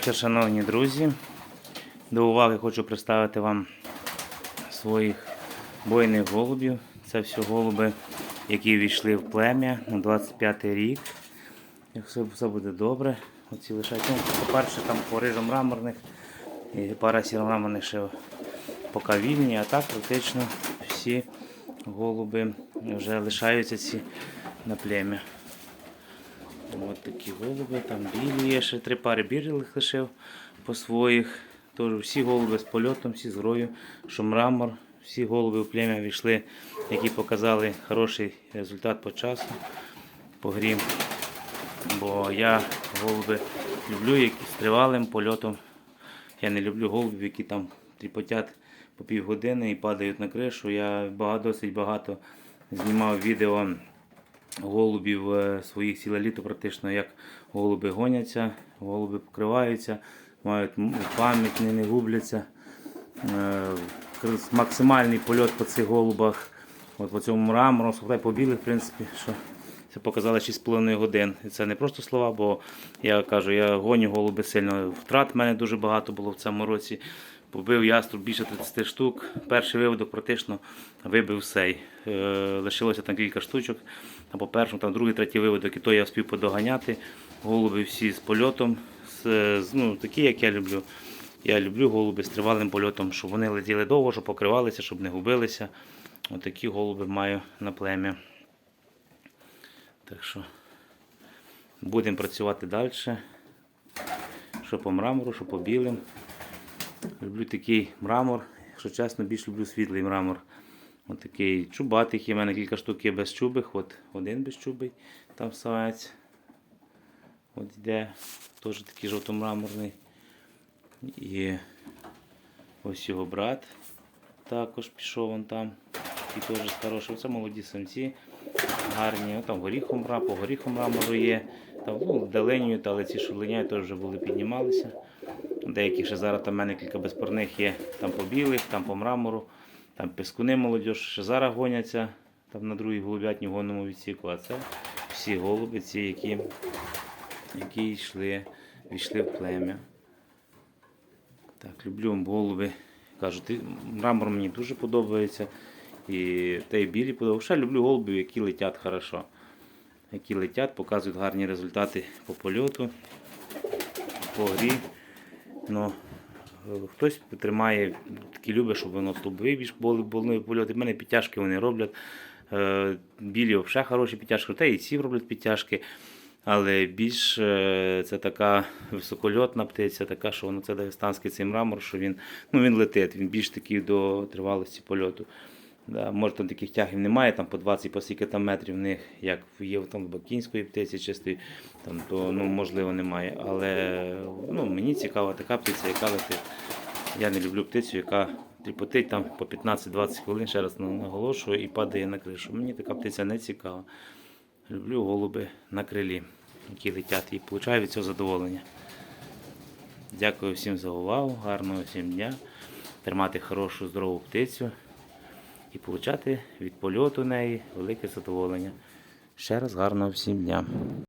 вечір, шановні друзі. До уваги хочу представити вам своїх бойних голубів. Це все голуби, які війшли в плем'я на 25 рік. Якщо все буде добре, оці лишать. Ну, по-перше, там по рижам раморних і пара сіромраморних ще поки вільні, а так практично всі голуби вже лишаються ці на плем'я. Ось такі голуби, там білі є, ще три пари білих лишив по своїх. Тож всі голуби з польотом, всі з грою, що мрамор, всі голуби в плем'я війшли, які показали хороший результат по часу, по грі. Бо я голуби люблю які з тривалим польотом. Я не люблю голубів, які там тріпотять по півгодини і падають на кришу. Я досить багато знімав відео голубів е, своїх ціле літо, практично як голуби гоняться, голуби покриваються, мають пам'ять, не, губляться. Е, Максимальний польот по цих голубах, от по цьому мрамору, по білих, в принципі, що це показали 6,5 годин. І це не просто слова, бо я кажу, я гоню голуби сильно. Втрат в мене дуже багато було в цьому році. Побив яструб більше 30 штук. Перший виводок практично вибив сей. Е, лишилося там кілька штучок. Там по першому, там другий, третій виводок, і то я встиг подоганяти. Голуби всі з польотом, з- ну, такі, як я люблю. Я люблю голуби з тривалим польотом, щоб вони летіли довго, щоб покривалися, щоб не губилися. Отакі голуби маю на плем'я. Так що будемо працювати далі. Що по мрамору, що по білим. Люблю такий мрамор. Якщо чесно, більш люблю світлий мрамор. Ось такий чубатий, є в мене кілька штук є без чубих. От один без чубий, там савець. От йде, теж такий жовтомраморний. І ось його брат також пішов вон там. І теж хороший. Це молоді самці гарні. Ну, Там горіхом мра, по горіхом мрамору є. Там ну, даленюють, але ці що теж вже були піднімалися. Деякі ще зараз там в мене кілька безпорних є там по білих, там по мрамору, там пескуни молодь, ще зараз гоняться там на другій голубятні гонному відсіку. А це всі голуби, ці, які, які йшли, війшли в плем'я. Так, люблю голуби. Кажу, ти, мрамор мені дуже подобається. І та й білі подобаються. Люблю голубів, які летять хорошо. Які летять, показують гарні результати по польоту, по грі. Ну, е, хтось тримає, такі любить, щоб воно стовбові більш були, польоти. В мене підтяжки вони роблять. Е, Білі взагалі хороші підтяжки, та і ці роблять підтяжки. Але більш е, це така високольотна птиця, така, що воно це дагестанський цей мрамор, що він, ну, він летить, він більш такий до тривалості польоту. Може там таких тягів немає, там по 20 по скільки там метрів в них, як є там в бакінської птиці чистої, там, то ну, можливо немає. Але ну, мені цікава така птиця, яка летить. Я не люблю птицю, яка тріпотить там по 15-20 хвилин, ще раз наголошую, і падає на кришу. Мені така птиця не цікава. Люблю голуби на крилі, які летять і получаю від цього задоволення. Дякую всім за увагу, гарного всім дня. Тримати хорошу здорову птицю і отримати від польоту неї велике задоволення. Ще раз гарного всім дня.